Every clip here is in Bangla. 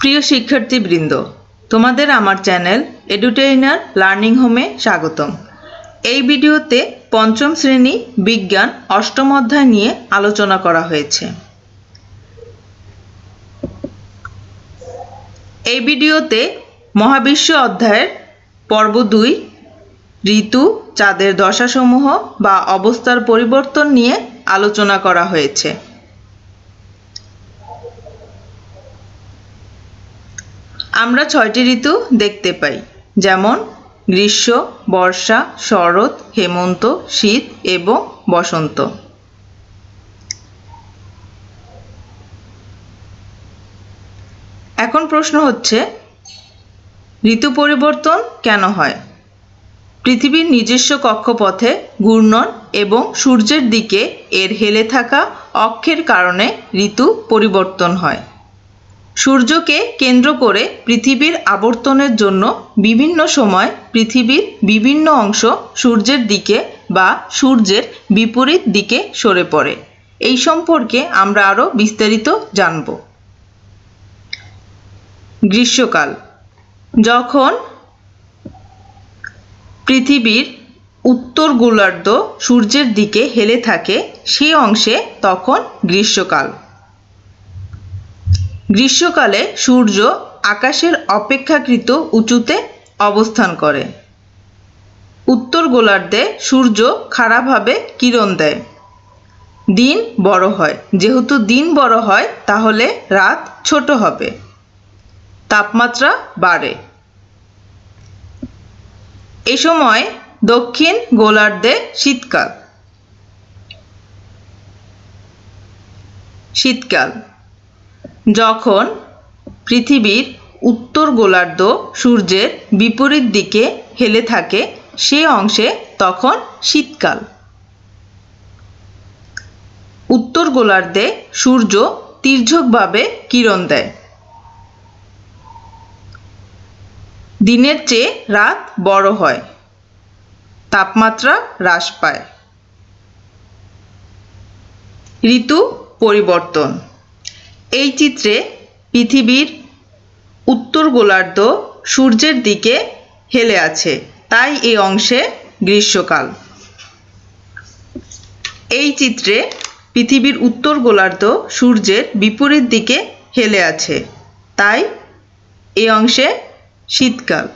প্রিয় শিক্ষার্থীবৃন্দ, তোমাদের আমার চ্যানেল এডুটেইনার লার্নিং হোমে স্বাগতম। এই ভিডিওতে পঞ্চম শ্রেণি বিজ্ঞান অষ্টম অধ্যায় নিয়ে আলোচনা করা হয়েছে। এই ভিডিওতে মহাবিশ্ব অধ্যায়ের পর্ব দুই, ঋতু, চাঁদের দশাসমূহ বা অবস্থার পরিবর্তন নিয়ে আলোচনা করা হয়েছে। আমরা ছয়টি ঋতু দেখতে পাই, যেমন গ্রীষ্ম, বর্ষা, শরৎ, হেমন্ত, শীত এবং বসন্ত। এখন প্রশ্ন হচ্ছে, ঋতু পরিবর্তন কেন হয়? পৃথিবীর নিজস্ব কক্ষপথে ঘূর্ণন এবং সূর্যের দিকে এর হেলে থাকা অক্ষের কারণে ঋতু পরিবর্তন হয়। সূর্যকে কেন্দ্র করে পৃথিবীর আবর্তনের জন্য বিভিন্ন সময় পৃথিবীর বিভিন্ন অংশ সূর্যের দিকে বা সূর্যের বিপরীত দিকে সরে পড়ে। এই সম্পর্কে আমরা আরও বিস্তারিত জানব। গ্রীষ্মকাল। যখন পৃথিবীর উত্তর গোলার্ধ সূর্যের দিকে হেলে থাকে সেই অংশে তখন গ্রীষ্মকাল। গ্রীষ্মকালে সূর্য আকাশের অপেক্ষাকৃত উঁচুতে অবস্থান করে। উত্তর গোলার্ধে সূর্য খাড়াভাবে কিরণ দেয়। দিন বড় হয়। যেহেতু দিন বড় হয়, তাহলে রাত ছোট হবে। তাপমাত্রা বাড়ে। এ সময় দক্ষিণ গোলার্ধে শীতকাল। শীতকাল। যখন পৃথিবীর উত্তর গোলার্ধ সূর্যের বিপরীত দিকে হেলে থাকে, সে অংশে তখন শীতকাল। উত্তর গোলার্ধে সূর্য তীর্যকভাবে কিরণ দেয়। দিনের চেয়ে রাত বড় হয়, তাপমাত্রা হ্রাস পায়। ঋতু পরিবর্তন। এই চিত্রে পৃথিবীর উত্তর গোলার্ধ সূর্যের দিকে হেলে আছে। তাই এই অংশে গ্রীষ্মকাল। এই চিত্রে পৃথিবীর উত্তর গোলার্ধ সূর্যের বিপরীত দিকে হেলে আছে। তাই এই অংশে শীতকাল।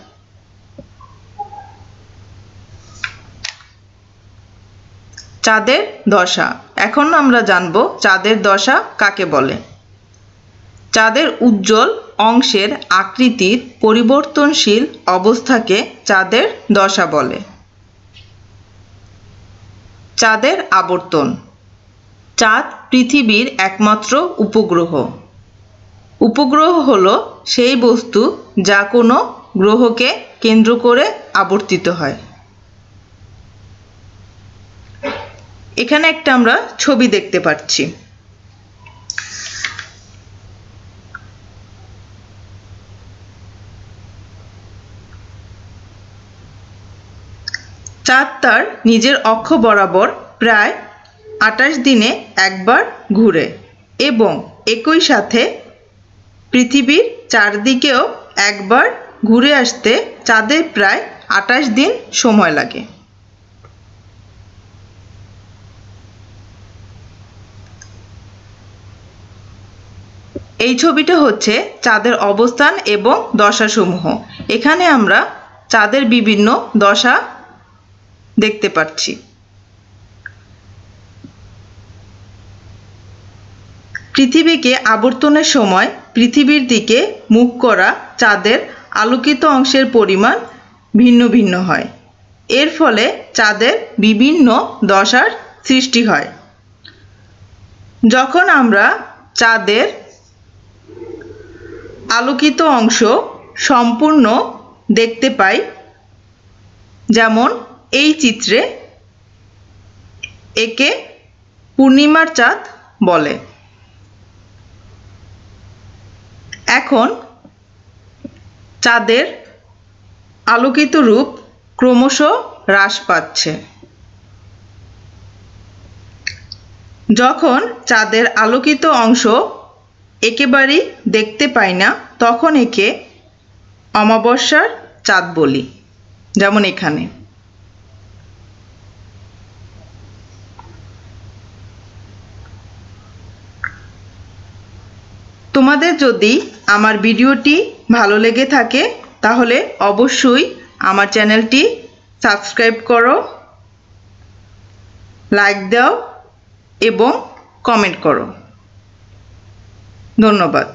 চাঁদের দশা। এখন আমরা জানব চাঁদের দশা কাকে বলে। চাঁদের উজ্জ্বল অংশের আকৃতির পরিবর্তনশীল অবস্থাকে চাঁদের দশা বলে। চাঁদের আবর্তন। চাঁদ পৃথিবীর একমাত্র উপগ্রহ। উপগ্রহ হল সেই বস্তু যা কোনো গ্রহকে কেন্দ্র করে আবর্তিত হয়। এখানে একটা আমরা ছবি দেখতে পাচ্ছি। চাঁদ তার নিজের অক্ষ বরাবর প্রায় আটাশ দিনে একবার ঘুরে এবং একই সাথে পৃথিবীর চারদিকেও একবার ঘুরে আসতে চাঁদের প্রায় আটাশ দিন সময় লাগে। এই ছবিটা হচ্ছে চাঁদের অবস্থান এবং দশাসমূহ। এখানে আমরা চাঁদের বিভিন্ন দশা দেখতে পাচ্ছি পৃথিবীকে আবর্তনের সময় পৃথিবীর দিকে মুখ করা চাঁদের আলোকিত অংশের পরিমাণ ভিন্ন ভিন্ন হয়। এর ফলে চাঁদের বিভিন্ন দশার সৃষ্টি হয়। যখন আমরা চাঁদের আলোকিত অংশ সম্পূর্ণ দেখতে পাই, যেমন এই চিত্রে একে পূর্ণিমার চাঁদ বলে। এখন চাঁদের আলোকিত রূপ ক্রমশ হ্রাস পাচ্ছে। যখন চাঁদের আলোকিত অংশ একেবারেই দেখতে পাই না, তখন একে অমাবস্যার চাঁদ বলি, যেমন এখানে। তোমাদের যদি আমার ভিডিওটি ভালো লেগে থাকে, তাহলে অবশ্যই আমার চ্যানেলটি সাবস্ক্রাইব করো, লাইক দাও এবং কমেন্ট করো। ধন্যবাদ।